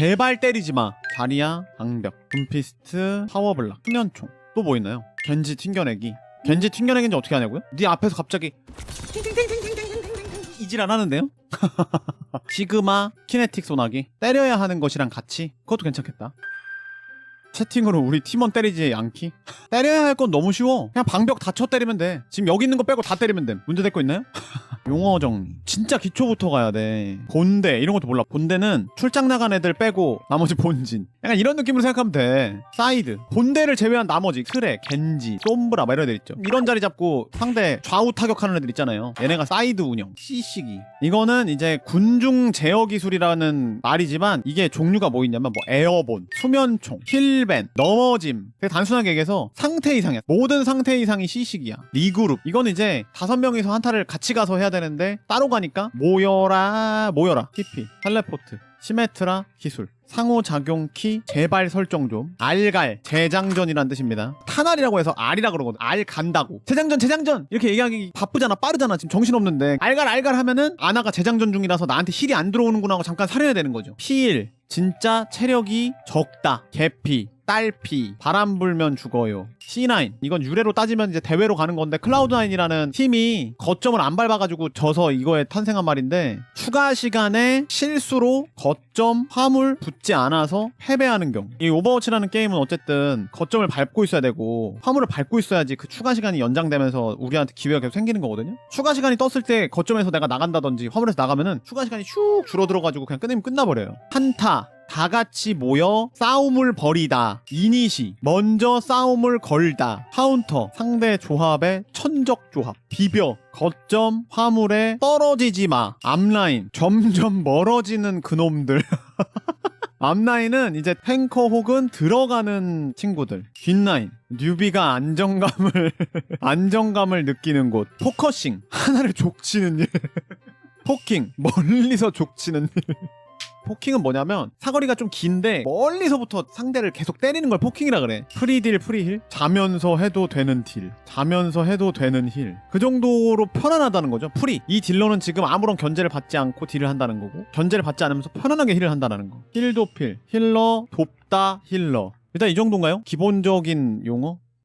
제발 때리지 마. 자리야, 방벽, 분피스트, 파워블락, 수면총. 또 뭐 있나요? 겐지 튕겨내기. 겐지 튕겨내기인지 어떻게 하냐고요? 네 앞에서 갑자기 이질 안 하는데요? 시그마, 키네틱 소나기. 때려야 하는 것이랑 같이. 그것도 괜찮겠다. 채팅으로 우리 팀원 때리지 않기? 때려야 할 건 너무 쉬워. 그냥 방벽 다 쳐 때리면 돼. 지금 여기 있는 거 빼고 다 때리면 돼. 문제 될 거 있나요? 용어 정리. 진짜 기초부터 가야 돼. 본대 이런 것도 몰라. 본대는 출장 나간 애들 빼고 나머지 본진. 약간 이런 느낌으로 생각하면 돼. 사이드. 본대를 제외한 나머지 크레, 겐지, 솜브라 막 이런 애들 있죠. 이런 자리 잡고 상대 좌우 타격하는 애들 있잖아요. 얘네가 사이드 운영. C시기. 이거는 이제 군중 제어 기술이라는 말이지만 이게 종류가 뭐 있냐면 뭐 에어본, 수면총, 힐벤, 넘어짐. 되게 단순하게 얘기해서 상태 이상이야. 모든 상태 이상이 C식이야. 리그룹. 이건 이제 다섯 명이서 한타를 같이 가서 해야 되는데 따로 가니까 모여라 모여라. TP, 텔레포트, 시메트라 기술. 상호작용 키 재발 설정 좀. 알갈 재장전이란 뜻입니다. 탄알이라고 해서 알이라 그러거든. 알 간다고. 재장전 재장전! 이렇게 얘기하기 바쁘잖아 빠르잖아. 지금 정신없는데. 알갈 알갈 하면은 아나가 재장전 중이라서 나한테 힐이 안 들어오는구나 하고 잠깐 살려야 되는 거죠. 피일. 진짜 체력이 적다. 개피 딸피 바람 불면 죽어요. C9 이건 유래로 따지면 이제 대회로 가는 건데 클라우드9이라는 팀이 거점을 안 밟아가지고 져서 이거에 탄생한 말인데 추가 시간에 실수로 거점 화물 붙지 않아서 패배하는 경우. 이 오버워치라는 게임은 어쨌든 거점을 밟고 있어야 되고 화물을 밟고 있어야지 그 추가 시간이 연장되면서 우리한테 기회가 계속 생기는 거거든요. 추가 시간이 떴을 때 거점에서 내가 나간다든지 화물에서 나가면은 추가 시간이 슉 줄어들어가지고 그냥 끝내면 끝나버려요. 한타 다 같이 모여 싸움을 벌이다. 이니시 먼저 싸움을 걸다. 카운터 상대 조합의 천적 조합. 비벼 거점 화물에 떨어지지 마. 앞라인 점점 멀어지는 그놈들. 앞라인은 이제 탱커 혹은 들어가는 친구들. 뒷라인 뉴비가 안정감을 안정감을 느끼는 곳. 포커싱 하나를 족치는 일. 포킹 멀리서 족치는 일. 포킹은 뭐냐면 사거리가 좀 긴데 멀리서부터 상대를 계속 때리는 걸 포킹이라 그래. 프리딜 프리힐. 자면서 해도 되는 딜. 자면서 해도 되는 힐. 그 정도로 편안하다는 거죠. 프리. 이 딜러는 지금 아무런 견제를 받지 않고 딜을 한다는 거고 견제를 받지 않으면서 편안하게 힐을 한다는 거. 힐 도필. 힐러 돕다 힐러. 일단 이 정도인가요? 기본적인 용어?